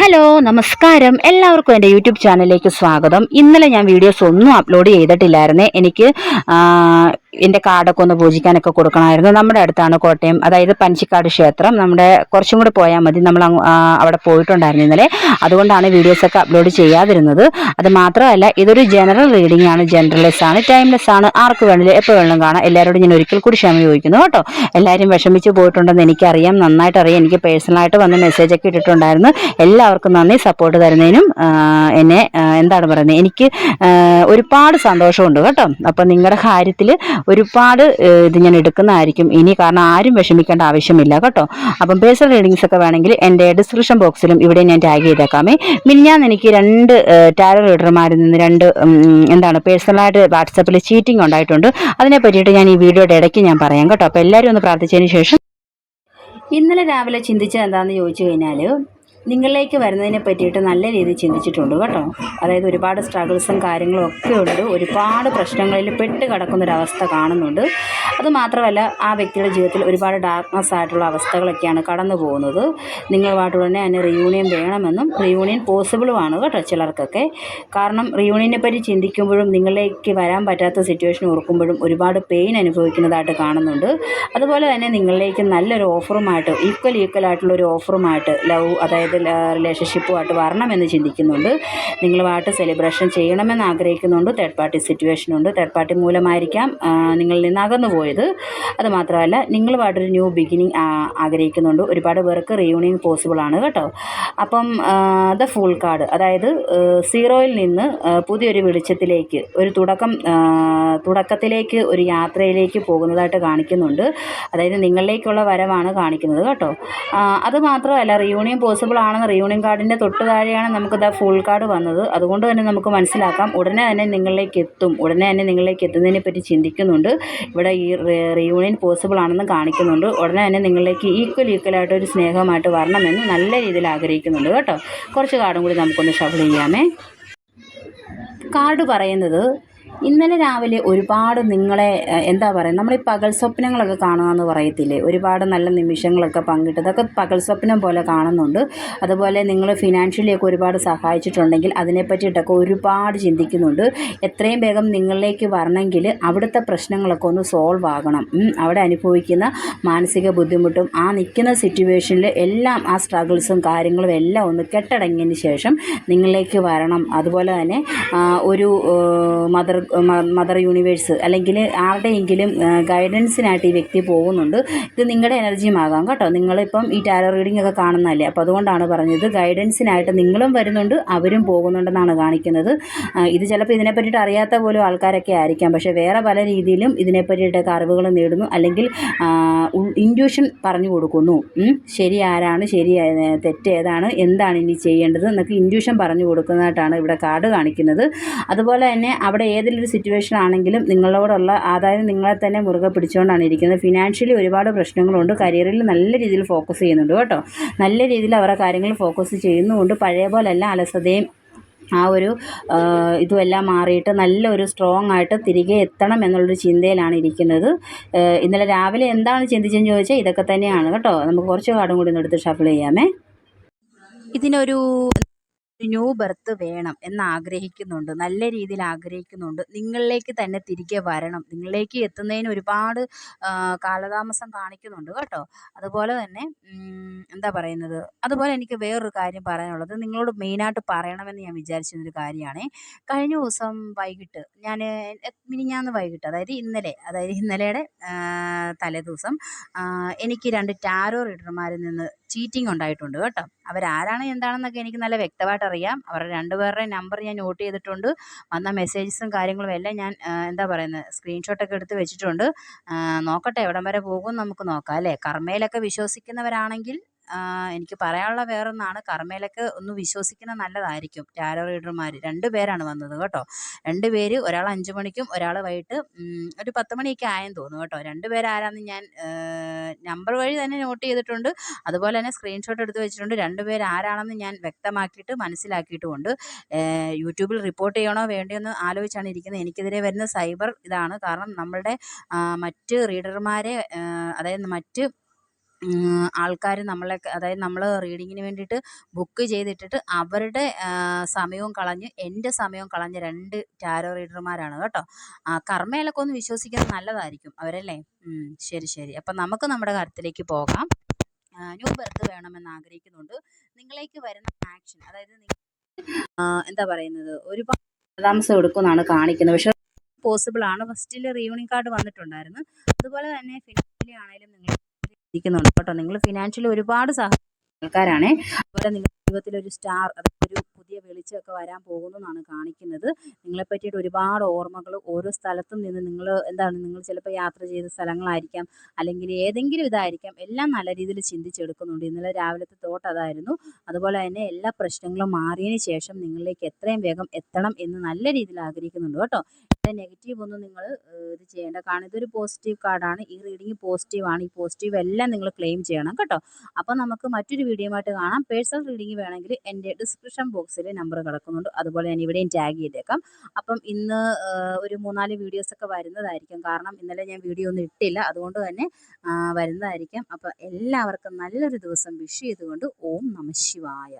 Hello നമസ്കാരം. എല്ലാവർക്കും എന്റെ യൂട്യൂബ് ചാനലിലേക്ക് സ്വാഗതം. ഇന്നലെ ഞാൻ വീഡിയോസ് ഒന്നും അപ്ലോഡ് ചെയ്തിട്ടില്ലായിരുന്നേ. എനിക്ക് ആ, എന്റെ കാർഡൊക്കെ ഒന്ന് പൂജിക്കാനൊക്കെ കൊടുക്കണമായിരുന്നു. നമ്മുടെ അടുത്താണ് കോട്ടയം അതായത് പഞ്ചിക്കാട് ക്ഷേത്രം. നമ്മുടെ കുറച്ചും കൂടി പോയാൽ മതി. നമ്മൾ അവിടെ പോയിട്ടുണ്ടായിരുന്നു ഇന്നലെ. അതുകൊണ്ടാണ് വീഡിയോസൊക്കെ അപ്ലോഡ് ചെയ്യാതിരുന്നത്. അത് മാത്രമല്ല ഇതൊരു ജനറൽ റീഡിംഗ് ആണ്. ജനറലൈസ് ആണ് ടൈംലെസ് ആണ്. ആർക്ക് വേണമെങ്കിലും എപ്പോൾ വേണമെങ്കിലും കാണാം. എല്ലാവരോടും ഞാൻ ഒരിക്കൽ കൂടി ക്ഷമ ചോദിക്കുന്നു കേട്ടോ. എല്ലാവരും വിഷമിച്ച് പോയിട്ടുണ്ടെന്ന് എനിക്കറിയാം. നന്നായിട്ട് അറിയാം എനിക്ക് പേഴ്സണലായിട്ട് മെസ്സേജ് ഒക്കെ ഇട്ടിട്ടുണ്ടായിരുന്നു. എല്ലാവർക്കും നന്ദി. സപ്പോർട്ട് തരുന്നതിനും എന്നെ എന്താണ് പറയുന്നത്? എനിക്ക് ഒരുപാട് സന്തോഷമുണ്ട് കേട്ടോ. അപ്പം നിങ്ങളുടെ കാര്യത്തിൽ ഒരുപാട് ഇത് ഞാൻ എടുക്കുന്നതായിരിക്കും. ഇനി കാരണം ആരും വിഷമിക്കേണ്ട ആവശ്യമില്ല കേട്ടോ. അപ്പം പേഴ്സണൽ റീഡിങ്സ് ഒക്കെ വേണമെങ്കിൽ എന്റെ ഡിസ്ക്രിപ്ഷൻ ബോക്സിലും ഇവിടെ ഞാൻ ടാഗ് ചെയ്തേക്കാമേ. ഞാൻ എനിക്ക് രണ്ട് ടാരോ റീഡർമാരിൽ നിന്ന് രണ്ട് എന്താണ് പേഴ്സണലായിട്ട് വാട്സപ്പിൽ ചീറ്റിംഗ് ഉണ്ടായിട്ടുണ്ട്. അതിനെ പറ്റിയിട്ട് ഞാൻ ഈ വീഡിയോയുടെ ഇടയ്ക്ക് ഞാൻ പറയാം കേട്ടോ. അപ്പോൾ എല്ലാവരും ഒന്ന് പ്രാർത്ഥിച്ചതിന് ശേഷം. ഇന്നലെ രാവിലെ ചിന്തിച്ചത് എന്താണെന്ന് ചോദിച്ചു കഴിഞ്ഞാൽ നിങ്ങളിലേക്ക് വരുന്നതിനെ പറ്റിയിട്ട് നല്ല രീതിയിൽ ചിന്തിച്ചിട്ടുണ്ട് കേട്ടോ. അതായത് ഒരുപാട് സ്ട്രഗിൾസും കാര്യങ്ങളും ഒക്കെ ഉണ്ട്. ഒരുപാട് പ്രശ്നങ്ങളിൽ പെട്ട് കിടക്കുന്നൊരവസ്ഥ കാണുന്നുണ്ട്. അതുമാത്രമല്ല ആ വ്യക്തിയുടെ ജീവിതത്തിൽ ഒരുപാട് ഡാർക്ക്നെസ് ആയിട്ടുള്ള അവസ്ഥകളൊക്കെയാണ് കടന്നു പോകുന്നത്. നിങ്ങളുമായിട്ട് ഉടനെ റിയൂണിയൻ വേണമെന്നും റിയൂണിയൻ പോസിബിളുമാണ് കേട്ടോ ചിലർക്കൊക്കെ. കാരണം റിയൂണിയനെ പറ്റി ചിന്തിക്കുമ്പോഴും നിങ്ങളിലേക്ക് വരാൻ പറ്റാത്ത സിറ്റുവേഷൻ ഓർക്കുമ്പോഴും ഒരുപാട് പെയിൻ അനുഭവിക്കുന്നതായിട്ട് കാണുന്നുണ്ട്. അതുപോലെ തന്നെ നിങ്ങളിലേക്ക് നല്ലൊരു ഓഫറുമായിട്ട് ഈക്വൽ ഈക്വൽ ആയിട്ടുള്ള ഒരു ഓഫറുമായിട്ട് ലവ് അതായത് റിലേഷൻഷിപ്പുമായിട്ട് വരണമെന്ന് ചിന്തിക്കുന്നുണ്ട്. നിങ്ങളുമായിട്ട് സെലിബ്രേഷൻ ചെയ്യണമെന്ന് ആഗ്രഹിക്കുന്നുണ്ട്. തേർഡ് പാർട്ടി സിറ്റുവേഷൻ ഉണ്ട്. തേർഡ് പാർട്ടി മൂലമായിരിക്കാം നിങ്ങളിൽ നിന്ന് അകന്നു പോയത്. അതുമാത്രമല്ല നിങ്ങളുമായിട്ടൊരു ന്യൂ ബിഗിനിങ് ആഗ്രഹിക്കുന്നുണ്ട്. ഒരുപാട് പേർക്ക് റീയൂണിയൻ പോസിബിൾ ആണ് കേട്ടോ. അപ്പം ദ ഫുൾ കാർഡ് അതായത് സീറോയിൽ നിന്ന് പുതിയൊരു വെളിച്ചത്തിലേക്ക് ഒരു തുടക്കം തുടക്കത്തിലേക്ക് ഒരു യാത്രയിലേക്ക് പോകുന്നതായിട്ട് കാണിക്കുന്നുണ്ട്. അതായത് നിങ്ങളിലേക്കുള്ള വരവാണ് കാണിക്കുന്നത് കേട്ടോ. അതുമാത്രമല്ല റിയൂണിയൻ പോസിബിൾ ആണെന്ന് റിയൂണിയൻ കാർഡിന്റെ തൊട്ട് താഴെയാണ് നമുക്ക് ദ ഫുൾ കാർഡ് വന്നത്. അതുകൊണ്ട് തന്നെ നമുക്ക് മനസ്സിലാക്കാം. ഉടനെ തന്നെ നിങ്ങളിലേക്ക് എത്തും. ഉടനെ തന്നെ നിങ്ങളിലേക്ക് എത്തുന്നതിനെ പറ്റി ചിന്തിക്കുന്നുണ്ട്. ഇവിടെ ഈ റിയൂണിയൻ പോസിബിൾ ആണെന്ന് കാണിക്കുന്നുണ്ട്. ഉടനെ തന്നെ നിങ്ങളിലേക്ക് ഈക്വൽ ആയിട്ട് ഒരു സ്നേഹമായിട്ട് വരണമെന്ന് നല്ല രീതിയിൽ ആഗ്രഹിക്കുന്നുണ്ട് കേട്ടോ. കുറച്ച് കാർഡും കൂടി നമുക്കൊന്ന് ഷഫിൾ ചെയ്യാമേ. കാർഡ് പറയുന്നത് ഇന്നലെ രാവിലെ ഒരുപാട് നിങ്ങളെ എന്താ പറയുക നമ്മൾ ഈ പകൽ സ്വപ്നങ്ങളൊക്കെ കാണുകയെന്ന് പറയത്തില്ലേ? ഒരുപാട് നല്ല നിമിഷങ്ങളൊക്കെ പങ്കിട്ട് അതൊക്കെ പകൽ സ്വപ്നം പോലെ കാണുന്നുണ്ട്. അതുപോലെ നിങ്ങൾ ഫിനാൻഷ്യലി ഒക്കെ ഒരുപാട് സഹായിച്ചിട്ടുണ്ടെങ്കിൽ അതിനെ പറ്റിയിട്ടൊക്കെ ഒരുപാട് ചിന്തിക്കുന്നുണ്ട്. എത്രയും വേഗം നിങ്ങളിലേക്ക് വരണമെങ്കിൽ അവിടുത്തെ പ്രശ്നങ്ങളൊക്കെ ഒന്ന് സോൾവ് ആകണം. അവിടെ അനുഭവിക്കുന്ന മാനസിക ബുദ്ധിമുട്ടും ആ നിൽക്കുന്ന സിറ്റുവേഷനിൽ എല്ലാം ആ സ്ട്രഗിൾസും കാര്യങ്ങളും എല്ലാം ഒന്ന് കെട്ടടങ്ങിയതിന് ശേഷം നിങ്ങളിലേക്ക് വരണം. അതുപോലെ തന്നെ ഒരു മദർ മദർ യൂണിവേഴ്സ് അല്ലെങ്കിൽ ആരുടെയെങ്കിലും ഗൈഡൻസിനായിട്ട് ഈ വ്യക്തി പോകുന്നുണ്ട്. ഇത് നിങ്ങളുടെ എനർജിയും ആകാം കേട്ടോ. നിങ്ങളിപ്പം ഈ ടാരോ റീഡിംഗ് ഒക്കെ കാണുന്നതല്ലേ? അപ്പോൾ അതുകൊണ്ടാണ് പറഞ്ഞത് ഗൈഡൻസിനായിട്ട് നിങ്ങളും വരുന്നുണ്ട് അവരും പോകുന്നുണ്ടെന്നാണ് കാണിക്കുന്നത്. ഇത് ചിലപ്പോൾ ഇതിനെ പറ്റിയിട്ട് അറിയാത്ത പോലും ആൾക്കാരൊക്കെ ആയിരിക്കാം. പക്ഷേ വേറെ പല രീതിയിലും ഇതിനെ പറ്റിയിട്ടൊക്കെ അറിവുകൾ നേടുന്നു അല്ലെങ്കിൽ ഇൻഡ്യൂഷൻ പറഞ്ഞു കൊടുക്കുന്നു. ശരി ആരാണ് ശരി തെറ്റ് ഏതാണ് എന്താണ് ഇനി ചെയ്യേണ്ടത് എന്നൊക്കെ ഇൻഡ്യൂഷൻ പറഞ്ഞു കൊടുക്കുന്നതായിട്ടാണ് ഇവിടെ കാർഡ് കാണിക്കുന്നത്. അതുപോലെ തന്നെ അവിടെ ഏതെങ്കിലും സിറ്റുവേഷൻ ആണെങ്കിലും നിങ്ങളോടുള്ള അതായത് നിങ്ങളെ തന്നെ മുറുകെ പിടിച്ചുകൊണ്ടാണ് ഇരിക്കുന്നത്. ഫിനാൻഷ്യലി ഒരുപാട് പ്രശ്നങ്ങളുണ്ട്. കരിയറിൽ നല്ല രീതിയിൽ ഫോക്കസ് ചെയ്യുന്നുണ്ട് കേട്ടോ. നല്ല രീതിയിൽ അവരുടെ കാര്യങ്ങൾ ഫോക്കസ് ചെയ്യുന്നുമുണ്ട്. പഴയ പോലെയല്ല അലസതയും ആ ഒരു ഇതുമെല്ലാം മാറിയിട്ട് നല്ലൊരു സ്ട്രോങ് ആയിട്ട് തിരികെ എത്തണം എന്നുള്ളൊരു ചിന്തയിലാണ് ഇരിക്കുന്നത്. ഇന്നലെ രാവിലെ എന്താണ് ചിന്തിച്ചെന്ന് ചോദിച്ചാൽ ഇതൊക്കെ തന്നെയാണ് കേട്ടോ. നമുക്ക് കുറച്ച് കാർഡും കൂടി ഒന്ന് എടുത്ത് ഷഫിൾ ചെയ്യാമേ. ഇതിനൊരു ന്യൂ ബർത്ത് വേണം എന്ന് ആഗ്രഹിക്കുന്നുണ്ട് നല്ല രീതിയിൽ ആഗ്രഹിക്കുന്നുണ്ട്. നിങ്ങളിലേക്ക് തന്നെ തിരികെ വരണം. നിങ്ങളിലേക്ക് എത്തുന്നതിന് ഒരുപാട് കാലതാമസം കാണിക്കുന്നുണ്ട് കേട്ടോ. അതുപോലെ തന്നെ എന്താ പറയുന്നത്? അതുപോലെ എനിക്ക് വേറൊരു കാര്യം പറയാനുള്ളത്. നിങ്ങളോട് മെയിനായിട്ട് പറയണമെന്ന് ഞാൻ വിചാരിച്ചിരുന്നൊരു കാര്യമാണ്. കഴിഞ്ഞ ദിവസം വൈകിട്ട് ഞാൻ മിനിഞ്ഞാന്ന് വൈകിട്ട് അതായത് ഇന്നലെ അതായത് ഇന്നലെയുടെ തലേദിവസം എനിക്ക് രണ്ട് ടാരോ റീഡർമാരിൽ നിന്ന് ചീറ്റിംഗ് ഉണ്ടായിട്ടുണ്ട് കേട്ടോ. അവരാരാണ് എന്താണെന്നൊക്കെ എനിക്ക് നല്ല വ്യക്തമായിട്ട് അറിയാം. അവരുടെ രണ്ടുപേരുടെയും നമ്പർ ഞാൻ നോട്ട് ചെയ്തിട്ടുണ്ട്. വന്ന മെസ്സേജസും കാര്യങ്ങളും എല്ലാം ഞാൻ എന്താ പറയുന്നത് സ്ക്രീൻഷോട്ടൊക്കെ എടുത്ത് വെച്ചിട്ടുണ്ട്. നോക്കട്ടെ എവിടം വരെ പോകും നമുക്ക് നോക്കാം അല്ലേ? കർമ്മയിലൊക്കെ വിശ്വസിക്കുന്നവരാണെങ്കിൽ എനിക്ക് പറയാനുള്ള വേറൊന്നാണ്. കർമ്മയിലൊക്കെ ഒന്ന് വിശ്വസിക്കുന്നത് നല്ലതായിരിക്കും. ടാരോ റീഡർമാർ രണ്ട് പേരാണ് വന്നത് കേട്ടോ. രണ്ട് പേര് ഒരാൾ അഞ്ച് മണിക്കും ഒരാൾ വൈകിട്ട് ഒരു പത്ത് മണിയൊക്കെ ആയെന്ന് തോന്നുന്നു കേട്ടോ. രണ്ട് പേരാരാന്ന് ഞാൻ നമ്പർ വഴി തന്നെ നോട്ട് ചെയ്തിട്ടുണ്ട്. അതുപോലെ തന്നെ സ്ക്രീൻഷോട്ട് എടുത്ത് വെച്ചിട്ടുണ്ട്. രണ്ട് ആരാണെന്ന് ഞാൻ വ്യക്തമാക്കിയിട്ട് മനസ്സിലാക്കിയിട്ടുമുണ്ട്. യൂട്യൂബിൽ റിപ്പോർട്ട് ചെയ്യണോ വേണ്ടിയെന്ന് ആലോചിച്ചാണ് ഇരിക്കുന്നത്. എനിക്കെതിരെ വരുന്ന സൈബർ ഇതാണ്. കാരണം നമ്മളുടെ മറ്റ് റീഡർമാരെ അതായത് മറ്റ് ആൾക്കാർ നമ്മളെ അതായത് നമ്മൾ റീഡിങ്ങിന് വേണ്ടിയിട്ട് ബുക്ക് ചെയ്തിട്ടിട്ട് അവരുടെ സമയവും കളഞ്ഞ് എന്റെ സമയവും കളഞ്ഞ് രണ്ട് ടാരോ റീഡർമാരാണ് കേട്ടോ. ആ, കർമ്മയിലൊക്കെ ഒന്ന് വിശ്വസിക്കുന്നത് നല്ലതായിരിക്കും അവരല്ലേ? ശരി ശരി. അപ്പം നമുക്ക് നമ്മുടെ കാര്യത്തിലേക്ക് പോകാം. ന്യൂ ബർത്ത് വേണമെന്ന് ആഗ്രഹിക്കുന്നുണ്ട്. നിങ്ങളേക്ക് വരുന്ന ആക്ഷൻ അതായത് എന്താ പറയുന്നത്? ഒരുപാട് താമസം എടുക്കുമെന്നാണ് കാണിക്കുന്നത്. പക്ഷെ പോസിബിൾ ആണ്. ഫസ്റ്റിൽ റീയൂണിയൻ കാർഡ് വന്നിട്ടുണ്ടായിരുന്നു. അതുപോലെ തന്നെ ഫിനാൻഷ്യലി ആണെങ്കിലും നിങ്ങൾ ഇരിക്കുന്നുണ്ട് കേട്ടോ. നിങ്ങൾ ഫിനാൻഷ്യലി ഒരുപാട് സഹായം ആൾക്കാരാണ്. അതുപോലെ നിങ്ങളുടെ ജീവിതത്തിൽ ഒരു സ്റ്റാർ ഒരു പുതിയ വെളിച്ചമൊക്കെ വരാൻ പോകുന്നു എന്നാണ് കാണിക്കുന്നത്. നിങ്ങളെ പറ്റിയിട്ട് ഒരുപാട് ഓർമ്മകൾ ഓരോ സ്ഥലത്തും നിന്ന് നിങ്ങൾ എന്താണ് നിങ്ങൾ ചിലപ്പോൾ യാത്ര ചെയ്ത സ്ഥലങ്ങളായിരിക്കാം അല്ലെങ്കിൽ ഏതെങ്കിലും ഇതായിരിക്കാം എല്ലാം നല്ല രീതിയിൽ ചിന്തിച്ചെടുക്കുന്നുണ്ട്. ഇന്നലെ രാവിലത്തെ തോട്ട് അതായിരുന്നു. അതുപോലെ തന്നെ എല്ലാ പ്രശ്നങ്ങളും മാറിയതിന് ശേഷം നിങ്ങളിലേക്ക് എത്രയും വേഗം എത്തണം എന്ന് നല്ല രീതിയിൽ ആഗ്രഹിക്കുന്നുണ്ട് കേട്ടോ. ഇവിടെ നെഗറ്റീവ് ഒന്നും നിങ്ങൾ ഇത് ചെയ്യേണ്ട. കാരണം ഇതൊരു പോസിറ്റീവ് കാർഡാണ് ഈ പോസിറ്റീവ് ആണ്. ഈ പോസിറ്റീവ് എല്ലാം നിങ്ങൾ ക്ലെയിം ചെയ്യണം കേട്ടോ. അപ്പോൾ നമുക്ക് മറ്റൊരു വീഡിയോയുമായിട്ട് കാണാം. പേഴ്സണൽ റീഡിംഗ് വേണമെങ്കിൽ എന്റെ ഡിസ്ക്രിപ്ഷൻ ബോക്സിൽ നമ്പർ കിടക്കുന്നുണ്ട്. അതുപോലെ ഞാൻ ഇവിടെയും ടാഗ് ചെയ്തേക്കാം. അപ്പം ഇന്ന് ഒരു മൂന്നാൽ വീഡിയോസൊക്കെ വരുന്നതായിരിക്കും. കാരണം ഇന്നലെ ഞാൻ വീഡിയോ ഒന്നും ഇട്ടില്ല. അതുകൊണ്ട് തന്നെ വരുന്നതായിരിക്കും. അപ്പോൾ എല്ലാവർക്കും നല്ലൊരു ദിവസം വിഷ് ചെയ്തുകൊണ്ട് ഓം നമ ശിവായ.